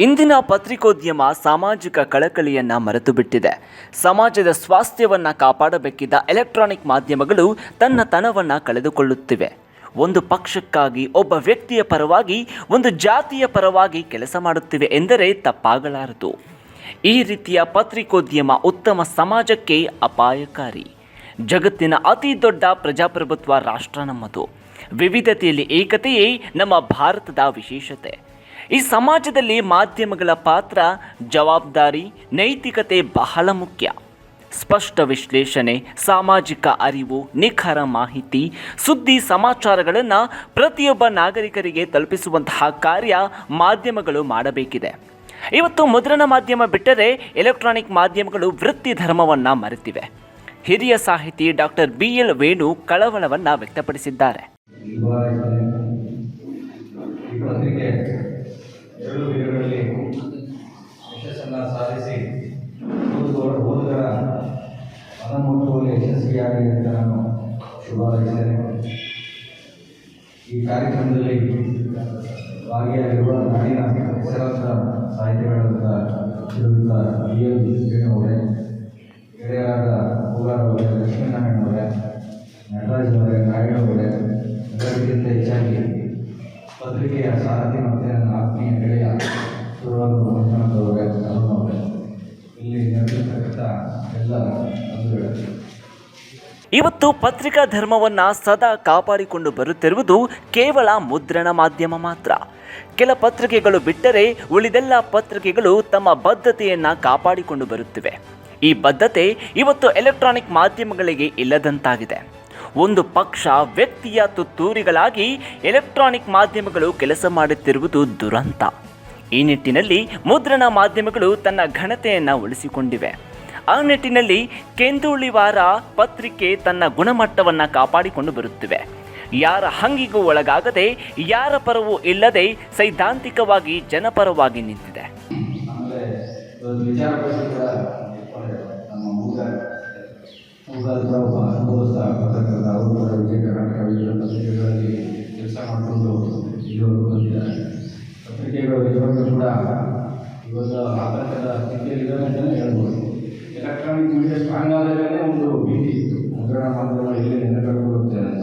ಇಂದಿನ ಪತ್ರಿಕೋದ್ಯಮ ಸಾಮಾಜಿಕ ಕಳಕಳಿಯನ್ನ ಮರೆತು ಬಿಟ್ಟಿದೆ ಸಮಾಜದ ಸ್ವಾಸ್ಥ್ಯವನ್ನ ಕಾಪಾಡಬೇಕಿದ್ದ ಎಲೆಕ್ಟ್ರಾನಿಕ್ ಮಾಧ್ಯಮಗಳು ತನ್ನ ತನವನ್ನ ಕಳೆದುಕೊಳ್ಳುತ್ತಿವೆ. ಒಂದು ಪಕ್ಷಕ್ಕಾಗಿ, ಒಬ್ಬ ವ್ಯಕ್ತಿಯ ಪರವಾಗಿ, ಒಂದು ಜಾತಿಯ ಪರವಾಗಿ ಕೆಲಸ ಮಾಡುತ್ತಿವೆ ಎಂದರೆ ತಪ್ಪಾಗಲಾರದು. ಈ ರೀತಿಯ ಪತ್ರಿಕೋದ್ಯಮ ಉತ್ತಮ ಸಮಾಜಕ್ಕೆ ಅಪಾಯಕಾರಿ. ಜಗತ್ತಿನ ಅತಿ ದೊಡ್ಡ ಪ್ರಜಾಪ್ರಭುತ್ವ ರಾಷ್ಟ್ರ ನಮ್ಮದು. ವಿವಿಧತೆಯಲ್ಲಿ ಏಕತೆಯೇ ನಮ್ಮ ಭಾರತದ ವಿಶೇಷತೆ. ಈ ಸಮಾಜದಲ್ಲಿ ಮಾಧ್ಯಮಗಳ ಪಾತ್ರ ಜವಾಬ್ದಾರಿ, ನೈತಿಕತೆ ಬಹಳ ಮುಖ್ಯ. ಸ್ಪಷ್ಟ ವಿಶ್ಲೇಷಣೆ, ಸಾಮಾಜಿಕ ಅರಿವು, ನಿಖರ ಮಾಹಿತಿ, ಸುದ್ದಿ ಸಮಾಚಾರಗಳನ್ನು ಪ್ರತಿಯೊಬ್ಬ ನಾಗರಿಕರಿಗೆ ತಲುಪಿಸುವಂತಹ ಕಾರ್ಯ ಮಾಧ್ಯಮಗಳು ಮಾಡಬೇಕಿದೆ. ಇವತ್ತು ಮುದ್ರಣ ಮಾಧ್ಯಮ ಬಿಟ್ಟರೆ ಎಲೆಕ್ಟ್ರಾನಿಕ್ ಮಾಧ್ಯಮಗಳು ವೃತ್ತಿ ಧರ್ಮವನ್ನು ಮರೆತಿವೆ. ಹಿರಿಯ ಸಾಹಿತಿ ಡಾಕ್ಟರ್ ಬಿ ಎಲ್ ವೇಣು ಕಳವಳವನ್ನು ವ್ಯಕ್ತಪಡಿಸಿದ್ದಾರೆ. ಎರಡು ದಿನಗಳಲ್ಲಿ ಯಶಸ್ಸನ್ನು ಸಾಧಿಸಿ ಓದುವವರು ಓದುಗರ ಮನಮುಟ್ಟುವಲ್ಲಿ ಯಶಸ್ವಿಯಾಗಿ ಅಂತ ನಾನು ಶುಭ ಹಾರೈಸ್ತೇನೆ ಈ ಕಾರ್ಯಕ್ರಮದಲ್ಲಿ ಭಾಗಿಯಾಗಿರುವ ನಾಡಿನ ಹೆಸರಾಂತ ಸಾಹಿತ್ಯಗಳಾದ ಶ್ರೀಯುತ ಬಿ ಎಲ್ ವೇಣು ಅವರೇ ಗೆಳೆಯರಾದ ಹೂಗಾರ ಅವರೇ, ಲಕ್ಷ್ಮೀನಾರಾಯಣ ಅವರೇ, ನಟರಾಜ್ ಅವರೇ, ನಾರಾಯಣ ಅವರೇ ಅದಕ್ಕಿಂತ ಹೆಚ್ಚಾಗಿ ಪತ್ರಿಕೆಯ ಸಾರಥಿ ಇವತ್ತು ಪತ್ರಿಕಾ ಧರ್ಮವನ್ನು ಸದಾ ಕಾಪಾಡಿಕೊಂಡು ಬರುತ್ತಿರುವುದು ಕೇವಲ ಮುದ್ರಣ ಮಾಧ್ಯಮ ಮಾತ್ರ. ಕೆಲ ಪತ್ರಿಕೆಗಳು ಬಿಟ್ಟರೆ ಉಳಿದೆಲ್ಲ ಪತ್ರಿಕೆಗಳು ತಮ್ಮ ಬದ್ಧತೆಯನ್ನು ಕಾಪಾಡಿಕೊಂಡು ಬರುತ್ತಿವೆ. ಈ ಬದ್ಧತೆ ಇವತ್ತು ಎಲೆಕ್ಟ್ರಾನಿಕ್ ಮಾಧ್ಯಮಗಳಿಗೆ ಇಲ್ಲದಂತಾಗಿದೆ. ಒಂದು ಪಕ್ಷ ವ್ಯಕ್ತಿಯ ತುತ್ತೂರಿಗಳಾಗಿ ಎಲೆಕ್ಟ್ರಾನಿಕ್ ಮಾಧ್ಯಮಗಳು ಕೆಲಸ ಮಾಡುತ್ತಿರುವುದು ದುರಂತ. ಈ ನಿಟ್ಟಿನಲ್ಲಿ ಮುದ್ರಣ ಮಾಧ್ಯಮಗಳು ತನ್ನ ಘನತೆಯನ್ನು ಉಳಿಸಿಕೊಂಡಿವೆ. ಆ ನಿಟ್ಟಿನಲ್ಲಿ ಕೆಂದುಳಿವಾರ ಪತ್ರಿಕೆ ತನ್ನ ಗುಣಮಟ್ಟವನ್ನು ಕಾಪಾಡಿಕೊಂಡು ಬರುತ್ತಿವೆ. ಯಾರ ಹಂಗಿಗೂ ಒಳಗಾಗದೆ, ಯಾರ ಪರವೂ ಇಲ್ಲದೆ ಸೈದ್ಧಾಂತಿಕವಾಗಿ ಜನಪರವಾಗಿ ನಿಂತಿದೆ. ಕೆಲಸ ಪತ್ರಿಕೆಗಳು ಕೂಡ ಇವತ್ತು ಆತಂಕದ ಸ್ಥಿತಿಯಲ್ಲಿದ್ದಾರೆ ಅಂತಲೇ ಹೇಳ್ಬೋದು. ಎಲೆಕ್ಟ್ರಾನಿಕ್ ಮೀಡಿಯಾ ಸ್ಟ್ರಾಂಗ್ ಆದಾಗಲೇ ಒಂದು ಭೀತಿ ಇತ್ತು. ಮುದ್ರಣ ಮಾಧ್ಯಮ ಎಲ್ಲಿ ನೆನಪಿಕೊಳ್ಳುತ್ತೆ ಅಂತ.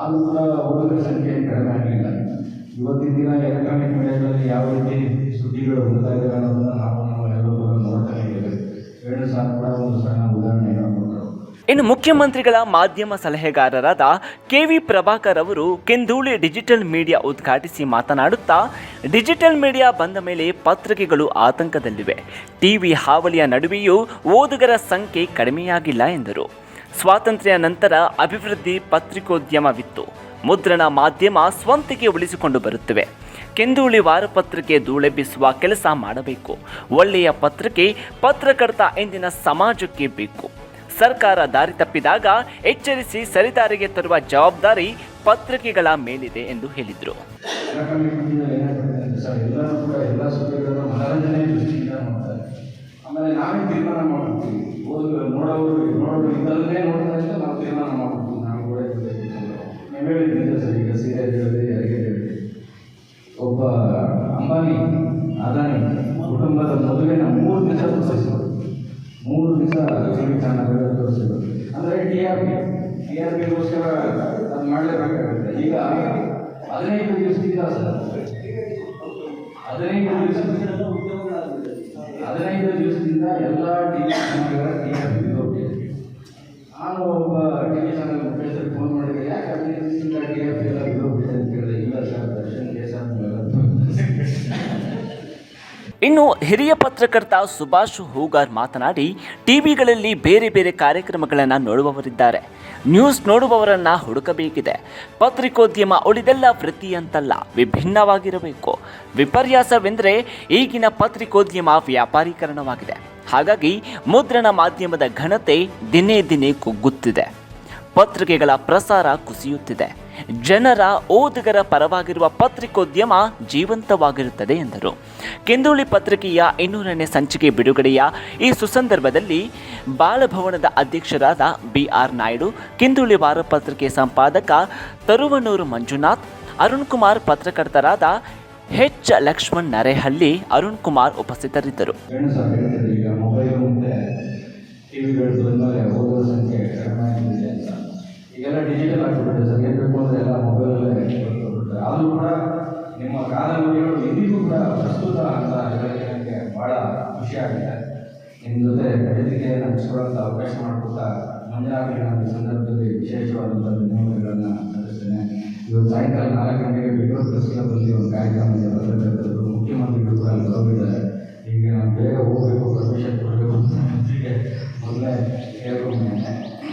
ಆದರೂ ಕೂಡ ಓದುಗರ ಸಂಖ್ಯೆ ಕಡಿಮೆ ಆಗಲಿಲ್ಲ ಇವತ್ತಿನ ದಿನ ಎಲೆಕ್ಟ್ರಾನಿಕ್ ಮೀಡಿಯಾಗಳಲ್ಲಿ ಯಾವ ರೀತಿ ಸುದ್ದಿಗಳು ಬರ್ತಾ ಇದ್ದಾವೆ ಇನ್ನು ಮುಖ್ಯಮಂತ್ರಿಗಳ ಮಾಧ್ಯಮ ಸಲಹೆಗಾರರಾದ ಕೆ ವಿ ಪ್ರಭಾಕರ್ ಅವರು ಕೆಂದೂಳಿ ಡಿಜಿಟಲ್ ಮೀಡಿಯಾ ಉದ್ಘಾಟಿಸಿ ಮಾತನಾಡುತ್ತಾ, ಡಿಜಿಟಲ್ ಮೀಡಿಯಾ ಬಂದ ಮೇಲೆ ಪತ್ರಿಕೆಗಳು ಆತಂಕದಲ್ಲಿವೆ. ಟಿವಿ ಹಾವಳಿಯ ನಡುವೆಯೂ ಓದುಗರ ಸಂಖ್ಯೆ ಕಡಿಮೆಯಾಗಿಲ್ಲ ಎಂದರು. ಸ್ವಾತಂತ್ರ್ಯ ನಂತರ ಅಭಿವೃದ್ಧಿ ಪತ್ರಿಕೋದ್ಯಮವಿತ್ತು. ಮುದ್ರಣ ಮಾಧ್ಯಮ ಸ್ವಂತಿಕೆ ಉಳಿಸಿಕೊಂಡು ಬರುತ್ತಿವೆ. ಕೆಂದೂಳಿ ವಾರಪತ್ರಿಕೆ ಧೂಳೆಬ್ಬಿಸುವ ಕೆಲಸ ಮಾಡಬೇಕು. ಒಳ್ಳೆಯ ಪತ್ರಿಕೆ ಪತ್ರಕರ್ತ ಎಂದಿನ ಸಮಾಜಕ್ಕೆ ಬೇಕು. ಸರ್ಕಾರ ದಾರಿ ತಪ್ಪಿದಾಗ ಎಚ್ಚರಿಸಿ ಸರಿದಾರಿಗೆ ತರುವ ಜವಾಬ್ದಾರಿ ಪತ್ರಿಕೆಗಳ ಮೇಲಿದೆ ಎಂದು ಹೇಳಿದರು. ಸರ್ ಆಮೇಲೆ ನಾವೇ ತೀರ್ಮಾನ ಮಾಡ್ತೀವಿ. ನೋಡೋರು ನೋಡೋರು ನಾವು ತೀರ್ಮಾನ ಮಾಡ್ತೀವಿ. ನಾವು ಕೂಡ ಸರ್, ಈಗ ಸೀರಿಯಲ್ ಹೇಳಿದ್ರಿ ಈಗ ಹದಿನೈದು ದಿವಸದಿಂದ ಸರ್. ಹದಿನೈದು ದಿವಸದಿಂದ ಇನ್ನು ಹಿರಿಯ ಪತ್ರಕರ್ತ ಸುಭಾಷ್ ಹೂಗಾರ್ ಮಾತನಾಡಿ, ಟಿವಿಗಳಲ್ಲಿ ಬೇರೆ ಬೇರೆ ಕಾರ್ಯಕ್ರಮಗಳನ್ನು ನೋಡುವವರಿದ್ದಾರೆ. ನ್ಯೂಸ್ ನೋಡುವವರನ್ನ ಹುಡುಕಬೇಕಿದೆ. ಪತ್ರಿಕೋದ್ಯಮ ಉಳಿದೆಲ್ಲ ವೃತ್ತಿ ಅಂತಲ್ಲ, ವಿಭಿನ್ನವಾಗಿರಬೇಕು. ವಿಪರ್ಯಾಸವೆಂದರೆ ಈಗಿನ ಪತ್ರಿಕೋದ್ಯಮ ವ್ಯಾಪಾರೀಕರಣವಾಗಿದೆ. ಹಾಗಾಗಿ ಮುದ್ರಣ ಮಾಧ್ಯಮದ ಘನತೆ ದಿನೇ ದಿನೇ ಕುಗ್ಗುತ್ತಿದೆ. ಪತ್ರಿಕೆಗಳ ಪ್ರಸಾರ ಕುಸಿಯುತ್ತಿದೆ. ಜನರ ಓದುಗರ ಪರವಾಗಿರುವ ಪತ್ರಿಕೋದ್ಯಮ ಜೀವಂತವಾಗಿರುತ್ತದೆ ಎಂದರು. ಕೆಂದೂಳಿ ಪತ್ರಿಕೆಯ ಇನ್ನೂರನೇ ಸಂಚಿಕೆ ಬಿಡುಗಡೆಯ ಈ ಸುಸಂದರ್ಭದಲ್ಲಿ ಬಾಲಭವನದ ಅಧ್ಯಕ್ಷರಾದ ಬಿ ಆರ್ ನಾಯ್ಡು ಕೆಂದೂಳಿ ವಾರಪತ್ರಿಕೆ ಸಂಪಾದಕ ತರುವನೂರು ಮಂಜುನಾಥ್, ಅರುಣ್ ಕುಮಾರ್ ಪತ್ರಕರ್ತರಾದ ಹೆಚ್ ಲಕ್ಷ್ಮಣ್ ನರೇಹಳ್ಳಿ, ಅರುಣ್ ಕುಮಾರ್ ಉಪಸ್ಥಿತರಿದ್ದರು. ಖುಷಿ ಆಗಿದೆ ನಿಮ್ಮ ಜೊತೆ ವೇದಿಕೆ ನಡೆಸ್ಕೊಳ್ಳೋಂಥ ಅವಕಾಶ ಮಾಡಿಕೊಟ್ಟ ಮಂಜಾಗಲಿ ನಾನು ಸಂದರ್ಭದಲ್ಲಿ ವಿಶೇಷವಾದಂಥ ಧನ್ಯವಾದಗಳನ್ನು ಸಲ್ಲಿಸ್ತೇನೆ. ಇವತ್ತು ಸಾಯಂಕಾಲ ನಾಲ್ಕು ಗಂಟೆಗೆ ಬೆಂಗಳೂರು ಪ್ರೆಸ್ ಒಂದು ಕಾರ್ಯಕ್ರಮ ಇದೆ ಮುಖ್ಯಮಂತ್ರಿಗಳು ಕೂಡ ಅಲ್ಲಿ ಬರೋದಿದ್ದಾರೆ ಈಗ ನಾನು ಬೇಗ ಹೋಗಬೇಕು, ಪರ್ಮಿಷನ್ ಕೊಡಬೇಕು ಅಂತ ಮೊದಲೇ ಕೇಳ್ಕೊಂಡೆ